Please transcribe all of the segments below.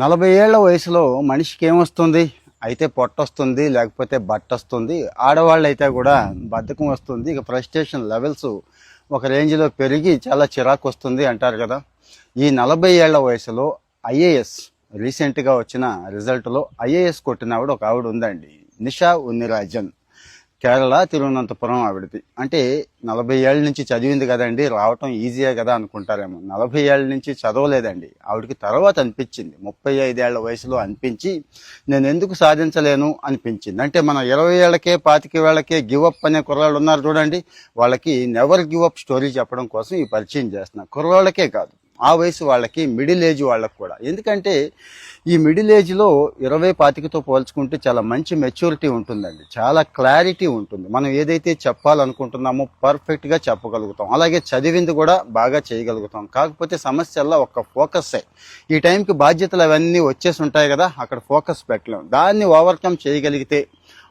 నలభై ఏళ్ళ వయసులో మనిషికి ఏమొస్తుంది అయితే పొట్ట వస్తుంది లేకపోతే బట్ట వస్తుంది ఆడవాళ్ళు అయితే కూడా బద్ధకం వస్తుంది. ఇక ఫ్రస్ట్రేషన్ లెవెల్స్ ఒక రేంజ్లో పెరిగి చాలా చిరాకు వస్తుంది అంటారు కదా. ఈ నలభై ఏళ్ళ వయసులో ఐఏఎస్ రీసెంట్గా వచ్చిన రిజల్ట్లో ఐఏఎస్ కొట్టిన ఆవిడ ఒక ఆవిడ ఉందండి. నిషా ఉన్నిరాజన్. కేరళ తిరువనంతపురం ఆవిడది అంటే నలభై ఏళ్ళ నుంచి చదివింది కదండి రావటం ఈజీయే కదా అనుకుంటారేమో. నలభై ఏళ్ళ నుంచి చదవలేదండి. ఆవిడకి తర్వాత అనిపించింది. ముప్పై ఐదేళ్ళ వయసులో అనిపించి నేను ఎందుకు సాధించలేను? అనిపించింది. అంటే మన ఇరవై ఏళ్ళకే పాతిక వేళ్ళకే గివప్ అనే కుర్రాళ్ళు ఉన్నారు చూడండి. వాళ్ళకి నెవర్ గివ్ అప్ స్టోరీ చెప్పడం కోసం ఈ పరిచయం చేస్తున్నా. కుర్రాళ్ళకే కాదు. ఆ వయసు వాళ్ళకి మిడిల్ ఏజ్ వాళ్ళకి కూడా. ఎందుకంటే ఈ మిడిల్ ఏజ్లో ఇరవై పాతికతో పోల్చుకుంటే చాలా మంచి మెచ్యూరిటీ ఉంటుందండి. చాలా క్లారిటీ ఉంటుంది. మనం ఏదైతే చెప్పాలనుకుంటున్నామో పర్ఫెక్ట్గా చెప్పగలుగుతాం. అలాగే చదివింది కూడా బాగా చేయగలుగుతాం. కాకపోతే సమస్యల్లో ఒక ఫోకస్సే ఈ టైంకి బాధ్యతలు అవన్నీ వచ్చేసి ఉంటాయి కదా అక్కడ ఫోకస్ పెట్టలేం. దాన్ని ఓవర్కమ్ చేయగలిగితే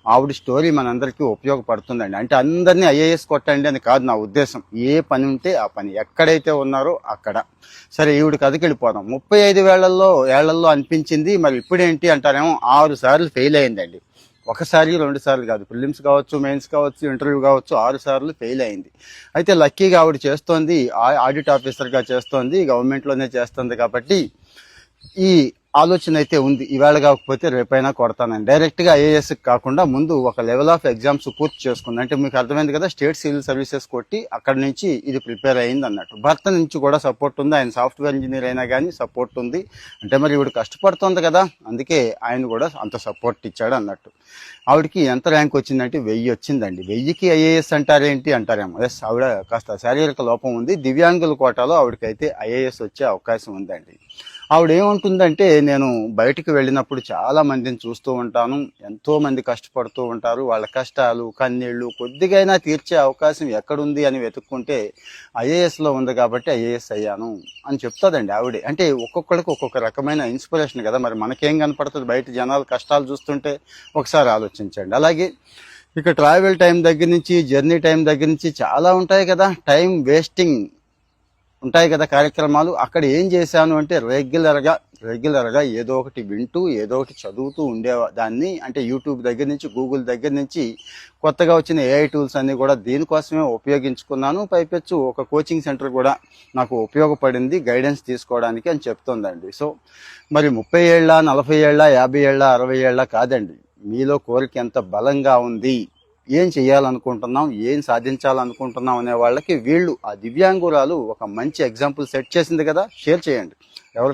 ఆవిడ స్టోరీ మనందరికీ ఉపయోగపడుతుందండి. అంటే అందరినీ ఐఏఎస్ కొట్టండి అని కాదు నా ఉద్దేశం. ఏ పని ఉంటే ఆ పని. ఎక్కడైతే ఉన్నారో అక్కడ. సరే ఈవిడ కథకి వెళ్ళిపోదాం ముప్పై ఐదు వేళల్లో ఏళ్ళలో అనిపించింది. మరి ఇప్పుడేంటి అంటారేమో ఆరు సార్లు ఫెయిల్ అయిందండి. ఒకసారి రెండు సార్లు కాదు. ప్రిలిమ్స్ కావచ్చు మెయిన్స్ కావచ్చు ఇంటర్వ్యూ కావచ్చు ఆరు సార్లు ఫెయిల్ అయింది. అయితే లక్కీగా ఆవిడ చేస్తోంది ఆ- ఆడిట్ ఆఫీసర్గా చేస్తోంది గవర్నమెంట్లోనే చేస్తుంది కాబట్టి ఈ ఆలోచన అయితే ఉంది. ఈవేళ కాకపోతే రేపైనా కొడతానని. డైరెక్ట్గా ఐఏఎస్కి కాకుండా ముందు ఒక లెవెల్ ఆఫ్ ఎగ్జామ్స్ పూర్తి చేసుకుంది. అంటే మీకు అర్థమైంది కదా స్టేట్ సివిల్ సర్వీసెస్ కొట్టి అక్కడ నుంచి ఇది ప్రిపేర్ అయింది అన్నట్టు. భర్త నుంచి కూడా సపోర్ట్ ఉంది. ఆయన సాఫ్ట్వేర్ ఇంజనీర్ అయినా కానీ సపోర్ట్ ఉంది. అంటే మరి ఇవిడు కష్టపడుతుంది కదా అందుకే ఆయన కూడా అంత సపోర్ట్ ఇచ్చాడు అన్నట్టు. ఆవిడకి ఎంత ర్యాంక్ వచ్చిందంటే వెయ్యి వచ్చిందండి. వెయ్యికి ఐఏఎస్ అంటారేంటి అంటారేమో. ఎస్ ఆవిడ కాస్త శారీరక లోపం ఉంది. దివ్యాంగుల కోటాలో ఆవిడకైతే ఐఏఎస్ వచ్చే అవకాశం ఉందండి. ఆవిడ ఏముంటుందంటే నేను బయటికి వెళ్ళినప్పుడు చాలా మందిని చూస్తూ ఉంటాను. ఎంతో మంది కష్టపడుతూ ఉంటారు. వాళ్ళ కష్టాలు కన్నీళ్ళు కొద్దిగైనా తీర్చే అవకాశం ఎక్కడుంది అని వెతుక్కుంటే ఐఏఎస్లో ఉంది కాబట్టి ఐఏఎస్ అయ్యాను అని చెప్తాదండి ఆవిడే. అంటే ఒక్కొక్కడికి ఒక్కొక్క రకమైన ఇన్స్పిరేషన్ కదా. మరి మనకేం కనపడుతుంది? బయట జనాలు కష్టాలు చూస్తుంటే ఒకసారి ఆలోచించండి. అలాగే ఇక ట్రావెల్ టైం దగ్గర నుంచి జర్నీ టైం దగ్గర నుంచి చాలా ఉంటాయి కదా. టైం వేస్టింగ్ ఉంటాయి కదా కార్యక్రమాలు. అక్కడ ఏం చేశాను అంటే రెగ్యులర్గా రెగ్యులర్గా ఏదో ఒకటి వింటూ ఏదో ఒకటి చదువుతూ ఉండే దాన్ని అంటే యూట్యూబ్ దగ్గర నుంచి గూగుల్ దగ్గర నుంచి కొత్తగా వచ్చిన ఏఐ టూల్స్ అన్నీ కూడా దీనికోసమే ఉపయోగించుకున్నాను. పైపెచ్చు ఒక కోచింగ్ సెంటర్ కూడా నాకు ఉపయోగపడింది గైడెన్స్ తీసుకోవడానికి అని చెప్తోందండి. సో మరి ముప్పై ఏళ్ళ నలభై ఏళ్ళ యాభై ఏళ్ళ అరవై ఏళ్ళ కాదండి. మీలో కోరిక ఎంత బలంగా ఉంది? ఏం చేయాలనుకుంటున్నాం ఏం సాధించాలనుకుంటున్నాం అనే వాళ్ళకి వీళ్ళు ఆ దివ్యాంగురాలు ఒక మంచి ఎగ్జాంపుల్ సెట్ చేసింది కదా షేర్ చేయండి. ఎవరు